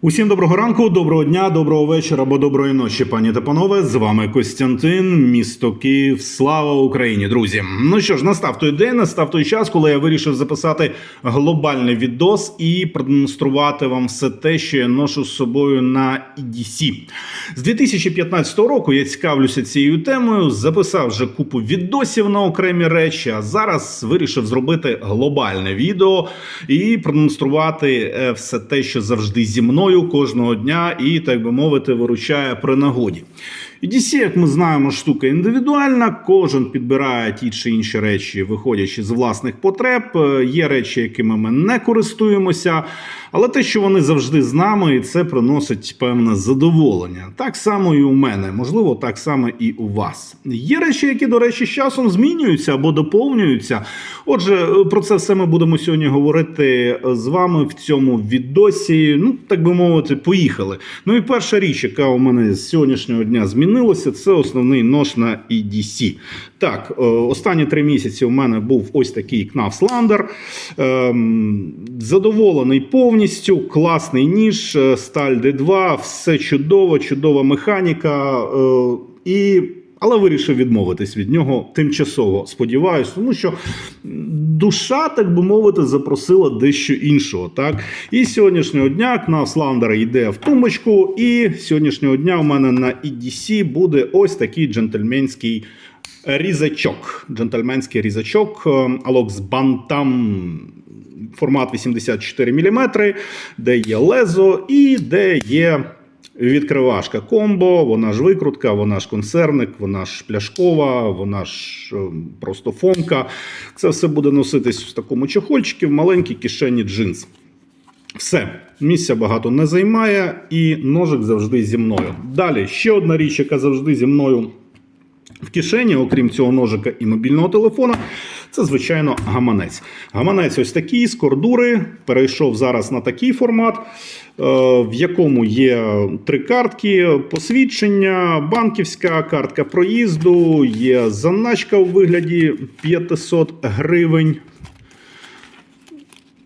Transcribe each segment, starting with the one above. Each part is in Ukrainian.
Усім доброго ранку, доброго дня, доброго вечора або доброї ночі, пані та панове. З вами Костянтин, місто Київ. Слава Україні, друзі! Ну що ж, настав той день, настав той час, коли я вирішив записати глобальний відос і продемонструвати вам все те, що я ношу з собою на EDC. З 2015 року я цікавлюся цією темою, записав вже купу відосів на окремі речі. А зараз вирішив зробити глобальне відео і продемонструвати е, все те, що завжди зі мною кожного дня, і так би мовити, виручає при нагоді. EDC, як ми знаємо, штука індивідуальна. Кожен підбирає ті чи інші речі, виходячи з власних потреб. Е, Є речі, якими ми не користуємося, але те, що вони завжди з нами, і це приносить певне задоволення. Так само і у мене, можливо, так само і у вас. Є речі, які, до речі, з часом змінюються або доповнюються. Отже, е, про це все ми будемо сьогодні говорити з вами в цьому відосі. Ну, так би мовити, поїхали. Ну і перша річ, яка у мене з сьогоднішнього дня змінилася, це основний нож на EDC. Так, е, останні три місяці у мене був ось такий Кнавс Ландер. Ем, задоволений повністю, класний ніж, е, сталь D2, все чудово, чудова механіка. е, І але вирішив відмовитись від нього тимчасово. Сподіваюсь, тому що душа, так би мовити, запросила дещо іншого. Так і сьогоднішнього дня Кнавс Ландер йде в тумбочку, і сьогоднішнього дня у мене на EDC буде ось такий джентльменський. Різачок, джентльменський різачок е, Alox Bantam формат 84 мм, де є лезо і де є відкривашка комбо, вона ж викрутка, вона ж консервник, вона ж пляшкова, вона ж е, просто фомка. Це все буде носитись в такому чохольчику, в маленькій кишені джинс. Все, місця багато не займає, і ножик завжди зі мною. Далі ще одна річ, яка завжди зі мною в кишені, окрім цього ножика і мобільного телефона, це звичайно гаманець. Гаманець ось такий з кордури. Перейшов зараз на такий формат, е, в якому є три картки: посвідчення, банківська картка проїзду, є заначка у вигляді 500 гривень.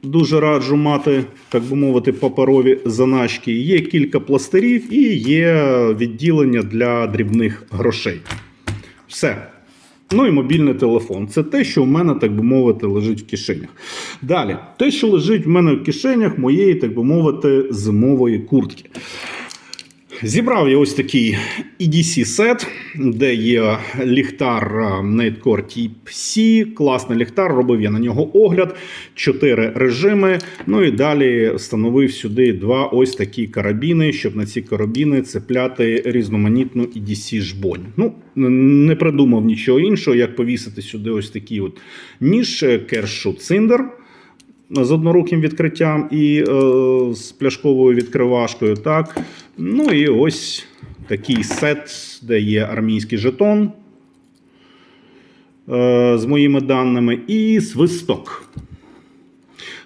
Дуже раджу мати, так би мовити, паперові заначки. Є кілька пластирів і є відділення для дрібних грошей. Все. Ну і мобільний телефон. Це те, що в мене, так би мовити, лежить в кишенях. Далі, те, що лежить в мене в кишенях моєї, так би мовити, зимової куртки. Зібрав я ось такий EDC сет, де є ліхтар е, Nightcore Type-C, класний ліхтар, робив я на нього огляд, чотири режими. Ну і далі встановив сюди два ось такі карабіни, щоб на ці карабіни цепляти різноманітну EDC жбонь. Ну, не придумав нічого іншого, як повісити сюди ось такий от ніж Kershaw Cinder з одноруким відкриттям і е, з пляшковою відкривашкою. Так. Ну і ось такий сет, де є армійський жетон е, з моїми даними, і свисток.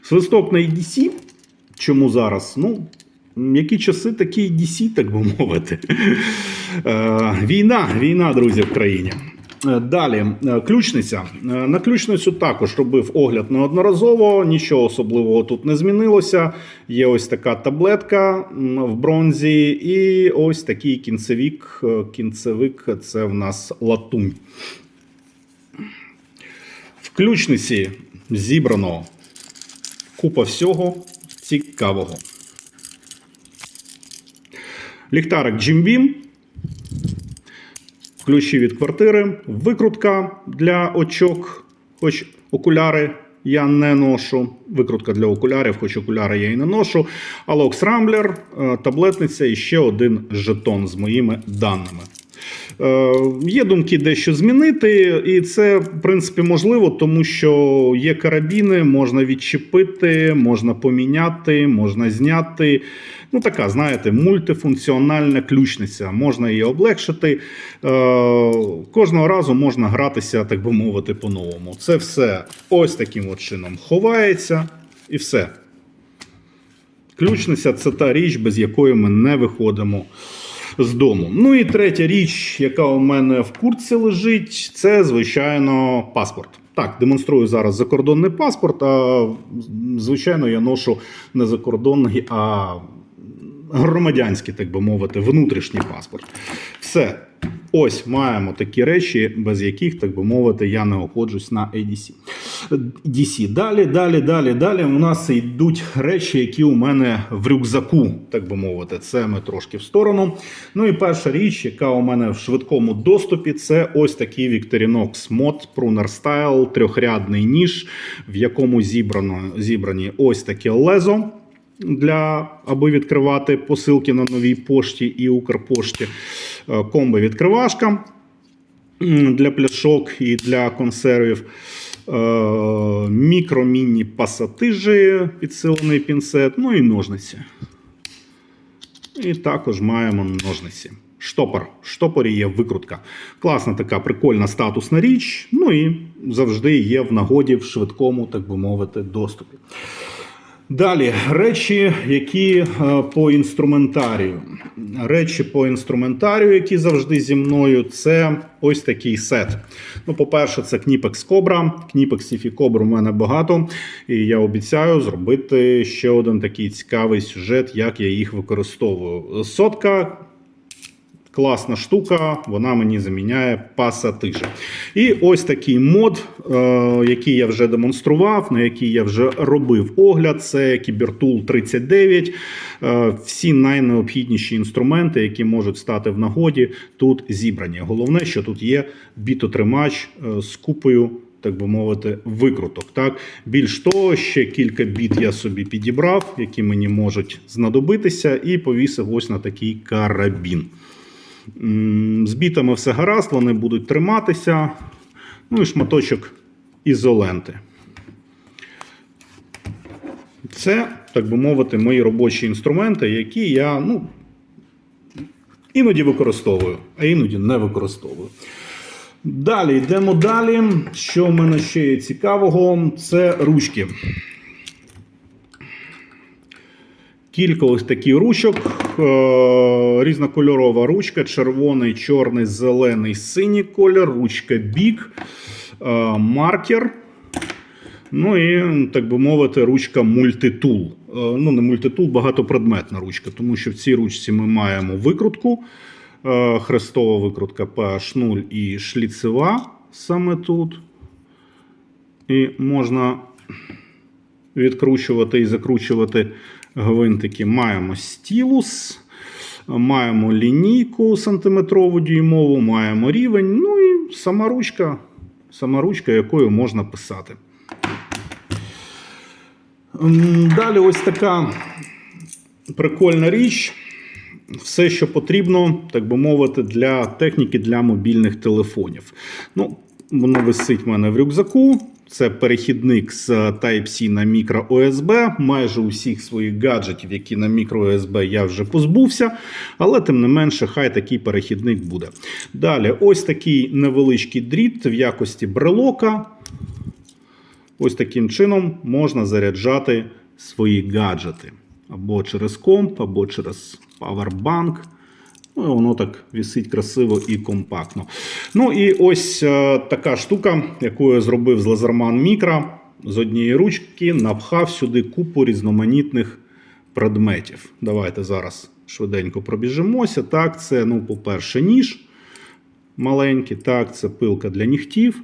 Свисток на EDC. Чому зараз? Ну, які часи такі EDC, так би мовити. Е, Війна, війна, друзі, в країні. Е, Далі, е, ключниця. Е, На ключницю також робив огляд неодноразово, нічого особливого тут не змінилося. Є ось така таблетка в бронзі, і ось такий кінцевик. Кінцевик це в нас латунь. В ключниці зібрано купа всього цікавого. Ліхтарик Beam, ключі від квартири, викрутка для очок, хоч окуляри я не ношу. Викрутка для окулярів, хоч окуляри я і не ношу. Алокс Рамблер, е, таблетниця і ще один жетон з моїми даними. Е, Є думки дещо змінити, і це, в принципі, можливо, тому що є карабіни, можна відчепити, можна поміняти, можна зняти. Ну, така, знаєте, мультифункціональна ключниця. Можна її облегшити. Е, Кожного разу можна гратися, так би мовити, по-новому. Це все ось таким от чином ховається і все. Ключниця це та річ, без якої ми не виходимо з дому. Ну і третя річ, яка у мене в куртці лежить, це, звичайно, паспорт. Так, демонструю зараз закордонний паспорт, а звичайно, я ношу не закордонний, а громадянський, так би мовити, внутрішній паспорт. Все. Ось маємо такі речі, без яких, так би мовити, я не обходжусь на ADC. DC. Далі, далі, далі, далі. У нас йдуть речі, які у мене в рюкзаку, так би мовити. Це ми трошки в сторону. Ну і перша річ, яка у мене в швидкому доступі, це ось такий Victorinox Mod Pruner Style, трьохрядний ніж, в якому зібрано, зібрані ось таке лезо. Для аби відкривати посилки на новій пошті і Укрпошті, Е, комби відкривашка для пляшок і для консервів, е, мікро-міні пасатижі, підсилений пінцет, ну і ножниці. І також маємо ножниці. Штопор. В штопорі є викрутка. Класна така прикольна статусна річ. Ну і завжди є в нагоді в швидкому, так би мовити, доступі. Далі речі, які е, по інструментарію. Речі по інструментарію, які завжди зі мною, це ось такий сет. Ну, по-перше, це Кніпекс Кобра. Кніпексів і Кобр у мене багато. І я обіцяю зробити ще один такий цікавий сюжет, як я їх використовую. Сотка класна штука, вона мені заміняє пасатижі. І ось такий мод, е, який я вже демонстрував, на який я вже робив огляд. Це Cybertool 39. Е, всі найнеобхідніші інструменти, які можуть стати в нагоді, тут зібрані. Головне, що тут є бітотримач е, з купою. Так би мовити, викруток. Так більш того, ще кілька біт я собі підібрав, які мені можуть знадобитися, і повісив ось на такий карабін. З бітами все гаразд, вони будуть триматися. Ну і шматочок ізоленти. Це, так би мовити, мої робочі інструменти, які я ну, іноді використовую, а іноді не використовую. Далі йдемо далі. Що в мене ще є цікавого? Це ручки. Кілька ось таких ручок. Е, Різнокольорова ручка: червоний, чорний, зелений, синій колір, ручка бік, е, маркер. Ну і, так би мовити, ручка мультитул. Е, Ну, не мультитул, багатопредметна ручка, тому що в цій ручці ми маємо викрутку. Хрестова викрутка PH0 і шліцева саме тут. І можна відкручувати і закручувати гвинтики. Маємо стілус, маємо лінійку сантиметрову дюймову, маємо рівень. Ну і сама ручка, сама ручка, якою можна писати. Далі ось така прикольна річ. Все, що потрібно, так би мовити, для техніки для мобільних телефонів. Ну, воно висить в мене в рюкзаку. Це перехідник з Type-C на мікро USB. Майже усіх своїх гаджетів, які на мікро USB, я вже позбувся, але тим не менше, хай такий перехідник буде. Далі, ось такий невеличкий дріт в якості брелока. Ось таким чином можна заряджати свої гаджети. Або через комп, або через павербанк. Ну, воно так вісить красиво і компактно. Ну і ось е, така штука, яку я зробив з Laserman Micro. З однієї ручки напхав сюди купу різноманітних предметів. Давайте зараз швиденько пробіжимося. Так, це, ну, по-перше, ніж маленький. Так, це пилка для нігтів.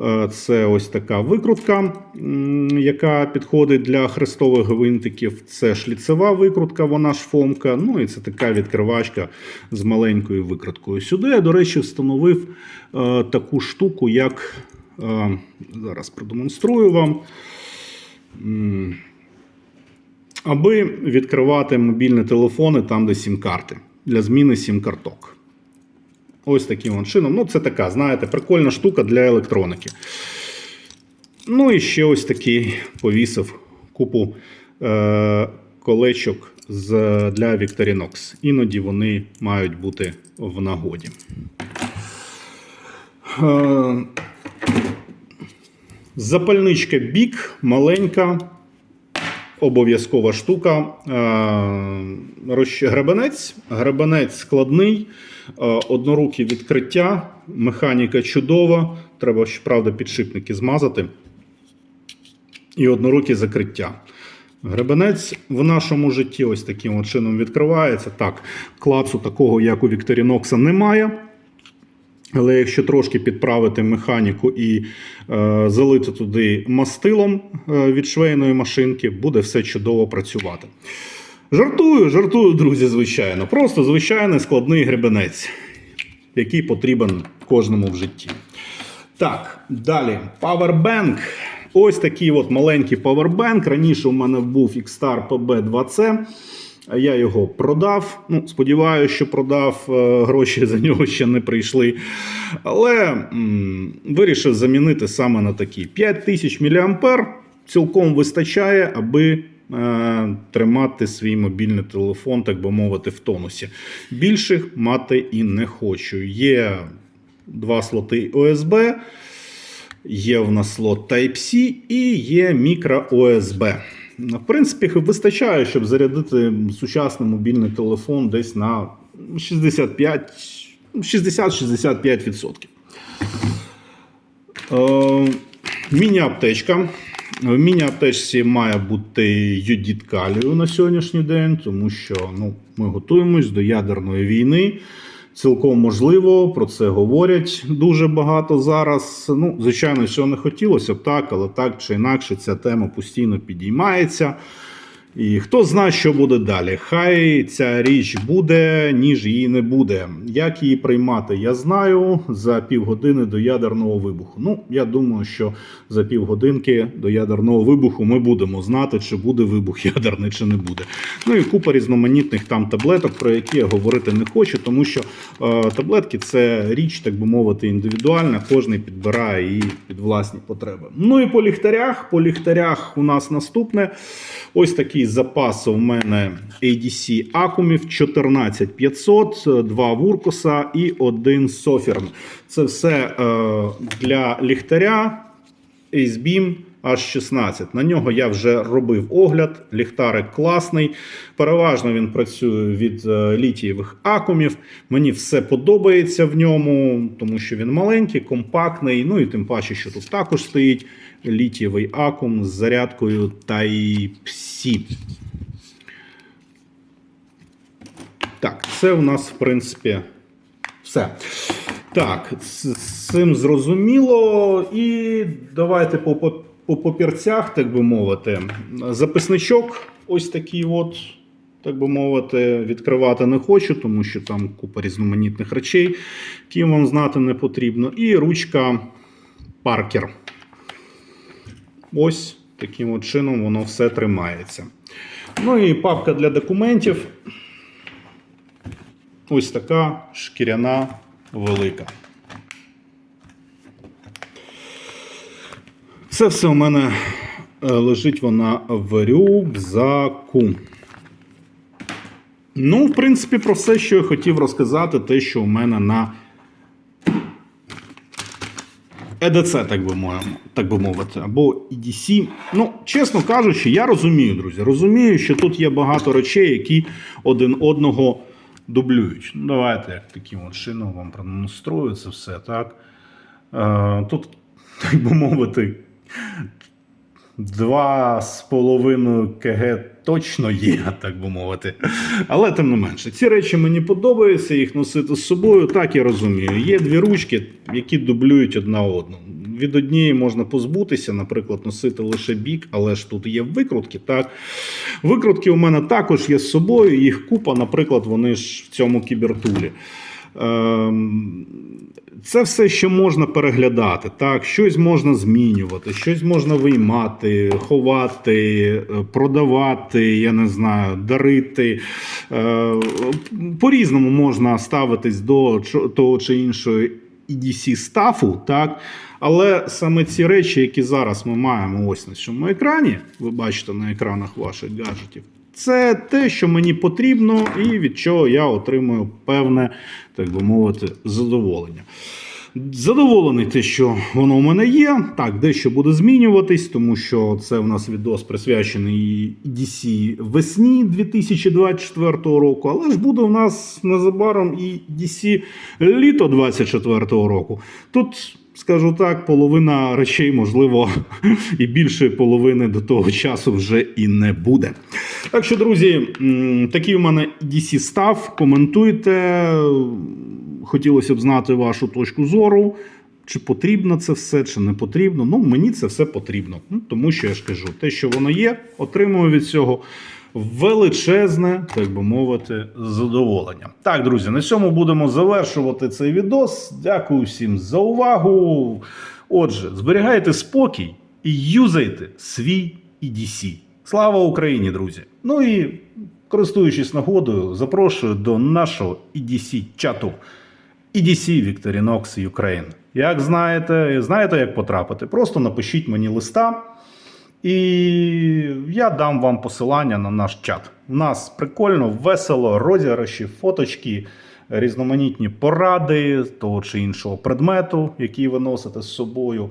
Е, Це ось така викрутка, яка підходить для хрестових гвинтиків. Це шліцева викрутка, вона ж фомка. Ну і це така відкривачка з маленькою викруткою. Сюди я, до речі, встановив е, таку штуку, як е, зараз продемонструю вам. Аби відкривати мобільні телефони там, де сім-карти, для зміни сім-карток. Ось таким от чином. Ну, це така, знаєте, прикольна штука для електроніки. Ну і ще ось такий повісив купу е, колечок з, для Victorinox. Іноді вони мають бути в нагоді. Е, запальничка бік маленька. Обов'язкова штука. Е, Гребенець. Гребенець складний, е, однорукі відкриття, механіка чудова. Треба, щоправда, підшипники змазати. І однорукі закриття. Гребенець в нашому житті ось таким чином відкривається. Так, клацу такого, як у Вікторінокса, немає. Але якщо трошки підправити механіку і е, залити туди мастилом е, від швейної машинки, буде все чудово працювати. Жартую, жартую, друзі, звичайно. Просто звичайний складний гребенець, який потрібен кожному в житті. Так, далі. Powerbank. Ось такий от маленький Powerbank. Раніше у мене був Xstar PB2C. Я його продав. Ну, сподіваюся, що продав. е, Гроші за нього ще не прийшли. Але м, вирішив замінити саме на такий 5000 мА. Цілком вистачає, аби е, тримати свій мобільний телефон, так би мовити, в тонусі. Більших мати і не хочу. Є два слоти USB, є в нас слот Type-C і є мікро USB. В принципі, вистачає, щоб зарядити сучасний мобільний телефон десь на 65 60-65%. Е, Міні-аптечка. В міні-аптечці має бути йодід калію на сьогоднішній день, тому що ну, ми готуємось до ядерної війни. Цілком можливо, про це говорять дуже багато зараз. Ну, звичайно, цього не хотілося б так, але так чи інакше ця тема постійно підіймається. І хто знає, що буде далі. Хай ця річ буде, ніж її не буде. Як її приймати, я знаю за півгодини до ядерного вибуху. Ну, я думаю, що за півгодинки до ядерного вибуху ми будемо знати, чи буде вибух ядерний, чи не буде. Ну і купа різноманітних там таблеток, про які я говорити не хочу, тому що е, таблетки це річ, так би мовити, індивідуальна. Кожен підбирає її під власні потреби. Ну і по ліхтарях. По ліхтарях у нас наступне. Ось такий запас у мене ADC акумів 14500, два Вуркуса і один Софірн. Це все е, для ліхтаря AceBeam H16. На нього я вже робив огляд. Ліхтарик класний. Переважно він працює від е, літієвих акумів. Мені все подобається в ньому, тому що він маленький, компактний. Ну і тим паче, що тут також стоїть літієвий акум з зарядкою Type-C. Так, це у нас, в принципі, все. Так, з цим зрозуміло. І давайте по, по, по папірцях, так би мовити. Записничок ось такий от, так би мовити, відкривати не хочу, тому що там купа різноманітних речей, які вам знати не потрібно. І ручка Паркер. Ось таким от чином воно все тримається. Ну і папка для документів. Ось така шкіряна велика. Це все у мене е, лежить вона в рюкзаку. Ну, в принципі, про все, що я хотів розказати, те, що у мене на ЕДЦ, так би, мовимо, так би мовити, або EDC. Ну, чесно кажучи, я розумію, друзі. Розумію, що тут є багато речей, які один одного дублюють. Ну, давайте як таким от чином вам продемонструю це все. так. Е, тут, так би мовити, Два з половиною КГ точно є, так би мовити. Але тим не менше, ці речі мені подобаються, їх носити з собою, так я розумію. Є дві ручки, які дублюють одна одну. Від однієї можна позбутися, наприклад, носити лише бік, але ж тут є викрутки. так. Викрутки у мене також є з собою, їх купа, наприклад, вони ж в цьому кібертулі. Ем, Це все ще можна переглядати. Так, щось можна змінювати, щось можна виймати, ховати, е, продавати, я не знаю, дарити. Е, По-різному можна ставитись до того чи іншого EDC стафу, так. Але саме ці речі, які зараз ми маємо ось на цьому екрані, ви бачите на екранах ваших гаджетів, це те, що мені потрібно, і від чого я отримую певне, так би мовити, задоволення. Задоволений те, що воно у мене є. Так, дещо буде змінюватись, тому що це у нас відос присвячений DC весні 2024 року. Але ж буде у нас незабаром і DC літо 2024 року. Тут скажу так, половина речей, можливо, і більше половини до того часу вже і не буде. Так що, друзі, такий у мене DC став. Коментуйте. Хотілося б знати вашу точку зору. Чи потрібно це все, чи не потрібно. Ну, мені це все потрібно. Ну, тому що я ж кажу, те, що воно є, отримую від цього величезне, так би мовити, задоволення. Так, друзі, на цьому будемо завершувати цей відос. Дякую всім за увагу. Отже, зберігайте спокій і юзайте свій EDC. Слава Україні, друзі! Ну і користуючись нагодою, запрошую до нашого EDC чату. EDC Victorinox Ukraine. Як знаєте, знаєте, як потрапити? Просто напишіть мені листа, і я дам вам посилання на наш чат. У нас прикольно, весело, розіграші, фоточки, різноманітні поради того чи іншого предмету, який ви носите з собою.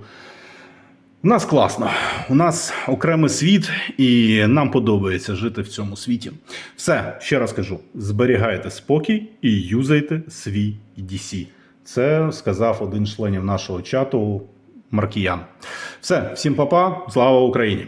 У нас класно, у нас окремий світ, і нам подобається жити в цьому світі. Все, ще раз кажу: зберігайте спокій і юзайте свій EDC. Це сказав один з членів нашого чату Маркіян. Все, всім па-па, слава Україні!